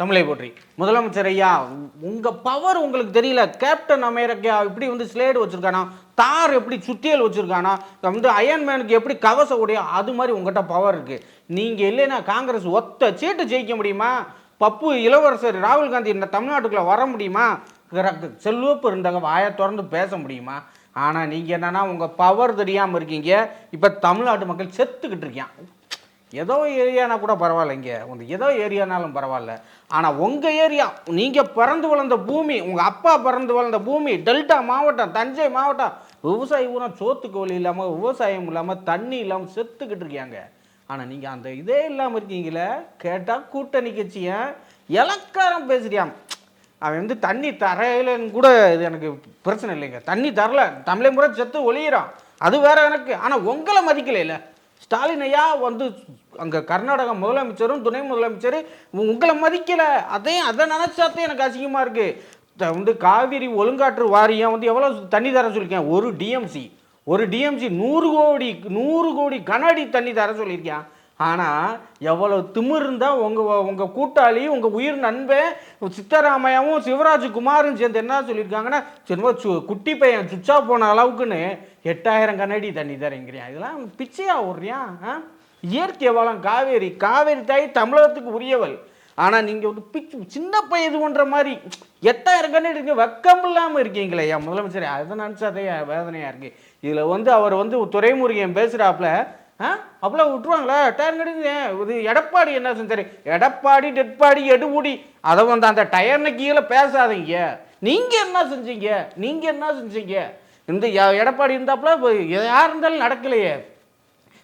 தமிழை போற்றி. முதலமைச்சர் ஐயா உங்க பவர் உங்களுக்கு தெரியல. கேப்டன் அமெரிக்கா இப்படி வந்து ஸ்லேடு வச்சிருக்கானா? தார் எப்படி சுத்தியல் வச்சிருக்கானா? வந்து அயன்மேனுக்கு எப்படி கவச உடையோ? அது மாதிரி உங்ககிட்ட பவர் இருக்கு. நீங்க இல்லைன்னா காங்கிரஸ் ஒத்த சீட்டு ஜெயிக்க முடியுமா? பப்பு இளவரசர் ராகுல் காந்தி இந்த தமிழ்நாட்டுக்குள்ள வர முடியுமா? செல்வப்பு இருந்தாங்க வாயை திறந்து பேச முடியுமா? ஆனால் நீங்கள் என்னன்னா உங்கள் பவர் தெரியாமல் இருக்கீங்க. இப்போ தமிழ்நாட்டு மக்கள் செத்துக்கிட்டு இருக்கியான் ஏதோ ஏரியானா கூட பரவாயில்ல இங்கே. உங்க ஏதோ ஏரியானாலும் பரவாயில்ல. ஆனால் உங்கள் ஏரியா நீங்கள் பிறந்து வளர்ந்த பூமி உங்கள் அப்பா பிறந்து வளர்ந்த பூமி டெல்டா மாவட்டம் தஞ்சை மாவட்டம் விவசாயி பூரா சோத்துக்கு வழி இல்லாமல் விவசாயம் இல்லாமல் தண்ணி இல்லாமல் செத்துக்கிட்டு இருக்காங்க ஆனால் நீங்கள் அந்த இதே இல்லாமல் இருக்கீங்களே கேட்டால் கூட்டணி கட்சியன் இலக்காரம் பேசுறியாம். அவன் வந்து தண்ணி தரையிலன்னு கூட இது எனக்கு பிரச்சனை இல்லைங்க. தண்ணி தரல. தமிழை முறை செத்து ஒழியிறான் அது வேற எனக்கு. ஆனால் உங்களை மதிக்கலையில ஸ்டாலின் ஐயா வந்து அங்கே கர்நாடக முதலமைச்சரும் துணை முதலமைச்சர் உங்களை மதிக்கலை. அதையும் அதை நினச்சாத்தே எனக்கு அசிங்கமாக இருக்குது வந்து காவிரி ஒழுங்காற்று வாரியம் வந்து எவ்வளோ தண்ணி தர சொல்லியிருக்கேன்? ஒரு டிஎம்சி ஒரு டிஎம்சி நூறு கோடி நூறு கோடி கனஅடி தண்ணி தர சொல்லியிருக்கேன். ஆனால் எவ்வளோ திமிர் இருந்தால் உங்கள் உங்கள் கூட்டாளி உங்கள் உயிர் நண்பன் சித்தராமையாவும் சிவராஜ்குமாரும் சேர்ந்து என்ன சொல்லியிருக்காங்கன்னா சின்ன சு குட்டி பையன் சுச்சா போன அளவுக்குன்னு எட்டாயிரம் கண்ணாடி தண்ணி தரேங்கிறியா? இதெல்லாம் பிச்சையா விட்றியா ஆ? இயற்கை வளம் காவேரி. காவேரி தாய் தமிழகத்துக்கு உரியவள். ஆனால் நீங்கள் வந்து பிச்சு சின்ன பையன் இது பண்ணுற மாதிரி எட்டாயிரம் கண்ணாடி இருக்கு வெக்கம் இல்லாமல் இருக்கீங்களே என் முதலமைச்சர் அதை நினச்சாதே வேதனையாக இருக்குது இதில் வந்து அவர் வந்து துறைமுருகன் பேசுகிறாப்புல ஆ? விட்டுருவாங்களா? டயர் நடுங்க இது எடப்பாடி என்ன செஞ்சாரு எடப்பாடி டெட்பாடி எடுபுடி. அதை வந்து அந்த டயர்னு கீழே பேசாதீங்க. நீங்கள் என்ன செஞ்சீங்க? நீங்கள் என்ன செஞ்சீங்க? இந்த எடப்பாடி இருந்தாப்புல இப்போ யார் இருந்தாலும் நடக்கலையே.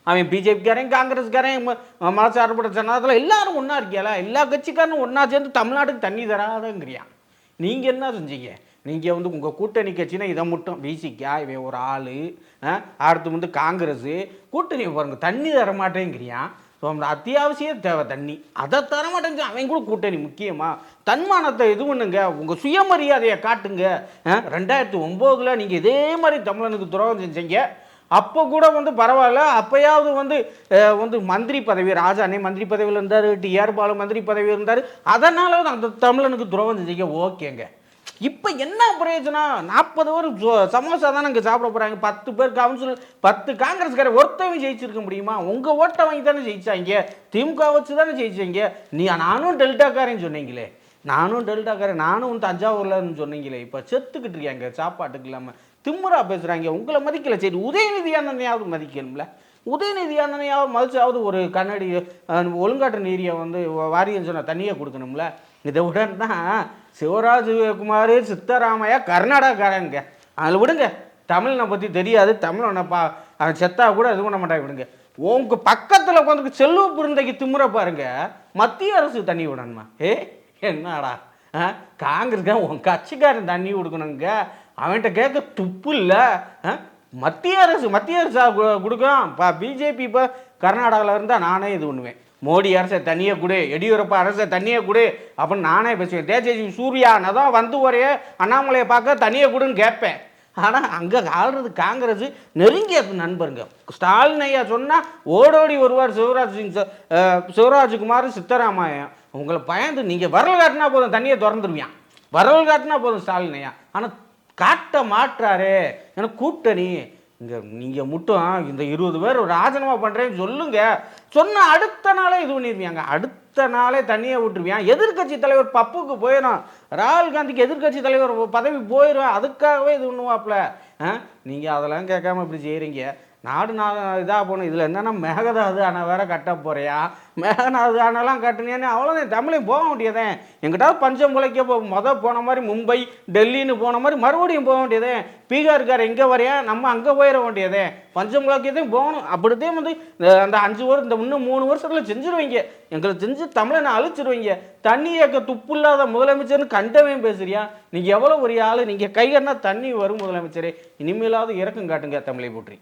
அவன் பிஜேபிக்காரன் காங்கிரஸ்காரன் ம- மதசார்பற்ற ஜனதாதளம் எல்லாரும் ஒன்றா இருக்கியால எல்லா கட்சிக்காரனும் ஒன்றா சேர்ந்து தமிழ்நாட்டுக்கு தண்ணி தராதங்கிறியான் நீங்கள் என்ன செஞ்சீங்க? நீங்கள் வந்து உங்கள் கூட்டணி கட்சினா இதை மட்டும் பிசிக்கா இவன் ஒரு ஆள் அடுத்து வந்து காங்கிரஸ் கூட்டணி பாருங்கள் தண்ணி தர மாட்டேங்கிறியான் ஸோ அந்த அத்தியாவசிய தேவை தண்ணி. அதை தர மாட்டேங்க அவன் கூட கூட்டணி முக்கியமாக தன்மானத்தை இது பண்ணுங்க உங்கள் சுயமரியாதையை காட்டுங்க ரெண்டாயிரத்தி ஒம்போதில் நீங்கள் இதே மாதிரி தமிழனுக்கு துரோகம் செஞ்சீங்க. அப்போ கூட வந்து பரவாயில்ல. அப்பயாவது வந்து வந்து மந்திரி பதவி ராஜானே மந்திரி பதவியில் இருந்தார் டிஆர் பாலு மந்திரி பதவி இருந்தார். அதனால அந்த தமிழனுக்கு துரோகம் செஞ்சீங்க. ஓகேங்க. இப்போ என்ன பிரயோஜனம்? நாற்பது பேர் சோ- சமோசா தானே இங்கே சாப்பிட போகிறாங்க பத்து பேர் கவுன்சில் பத்து காங்கிரஸ்காரர் ஒருத்தவங்க ஜெயிச்சிருக்க முடியுமா? உங்கள் ஓட்டை வாங்கி தானே ஜெயிச்சாங்க. திமுக வச்சு தானே ஜெயிச்சாங்க. நீ நானும் டெல்டாக்காரன் சொன்னீங்களே. நானும் டெல்டாக்காரன் நானும் வந்து தஞ்சாவூர்லன்னு சொன்னீங்களே. இப்போ செத்துக்கிட்டு இருக்காங்க சாப்பாட்டுக்கு இல்லாமல் திமுறா பேசுகிறாங்க உங்களை மதிக்கல. சரி உதயநிதி அண்ணனையாவது மதிக்கணும்ல. உதயநிதி அண்ணனையாவது மதிச்சாவது ஒரு கண்ணாடி ஒழுங்காட்டு நீரியை வந்து வாரியம் சொன்ன தண்ணியை கொடுக்கணும்ல. இதை விட தான் சிவராஜகுமார் சித்தராமையா கர்நாடகாரங்க. அதில் விடுங்க. தமிழனை பற்றி தெரியாது. தமிழனை பா அவன் செத்தா கூட இது பண்ண மாட்டாங்க. விடுங்க. உங்க பக்கத்தில் உட்காந்து செல்வ பிறந்தைக்கு திமுறை பாருங்க. மத்திய அரசு தண்ணி விடணுமா? ஏ என்னடா? ஆ காங்கிரஸ் உன் கட்சிக்காரன் தண்ணி கொடுக்கணுங்க. அவன்கிட்ட கேட்க துப்பு இல்லை. மத்திய அரசு மத்திய அரசு கொடுக்கும் இப்போ பிஜேபி இப்போ கர்நாடகாவில் இருந்தால் நானே இது பண்ணுவேன். மோடி அரசை தனியே கொடு எடியூரப்பா அரசை தனியே கொடு அப்படின்னு நானே பேசுவேன். தேஜஸ்வி சூர்யா தான் வந்து ஒரே அண்ணாமலையை பார்க்க தனியே கொடுன்னு கேட்பேன். ஆனால் அங்கே ஆடுறது காங்கிரஸ் நெருங்கிய நண்பருங்க. ஸ்டாலின் ஐயா சொன்னால் ஓடோடி வருவார் சிவராஜ் சிங் சிவராஜ்குமார் சித்தராமாயணம் உங்களை பயந்து நீங்கள் வரல் காட்டினா போதும் தண்ணியை திறந்துருவியான் வரல் காட்டினா போதும் ஸ்டாலின் ஐயா. ஆனால் காட்ட மாட்டாரே எனக்கு கூட்டணி இங்கே நீங்கள் மட்டும் இந்த இருபது பேர் ராஜினாமா பண்ணுறேன்னு சொல்லுங்க. சொன்ன அடுத்த நாளே இது பண்ணிருவியாங்க. அடுத்த நாளே தண்ணியை விட்டுருவியான் எதிர்க்கட்சி தலைவர் பப்புக்கு போயிடும் ராகுல் காந்திக்கு எதிர்க்கட்சி தலைவர் பதவி போயிடும் அதுக்காகவே இது பண்ணுவாப்புல. நீங்கள் அதெல்லாம் கேட்காம இப்படி செய்கிறீங்க நாடு நாள் இதாக போகணும். இதில் என்னென்னா மேகதாது அணை வேற கட்ட போகிறியா மேகநாது அணைலாம் கட்டினேன்னு அவ்வளோதான் தமிழையும் போக முடியாதே எங்கிட்டாவது பஞ்சம் பிழைக்க போ மொதல் போன மாதிரி மும்பை டெல்லின்னு போன மாதிரி மறுபடியும் போக வேண்டியதே. பீகார்கார் எங்கே வரையா? நம்ம அங்கே போயிட வேண்டியதே. பஞ்சம் பிழைக்கத்தையும் போகணும். அப்படித்தான் வந்து அந்த அஞ்சு வருஷம் இந்த இன்னும் மூணு வருஷத்தில் செஞ்சுருவீங்க. எங்களை செஞ்சு தமிழனை அழிச்சிருவீங்க. தண்ணி ஏக்க துப்பு இல்லாத முதலமைச்சர்னு கண்டவன் பேசுறியா? நீங்கள் எவ்வளோ ஒரு ஆள். நீங்கள் கைகன்னா தண்ணி வரும் முதலமைச்சரே. இனிமேலாவது இறக்கம் காட்டுங்க தமிழை போற்றி.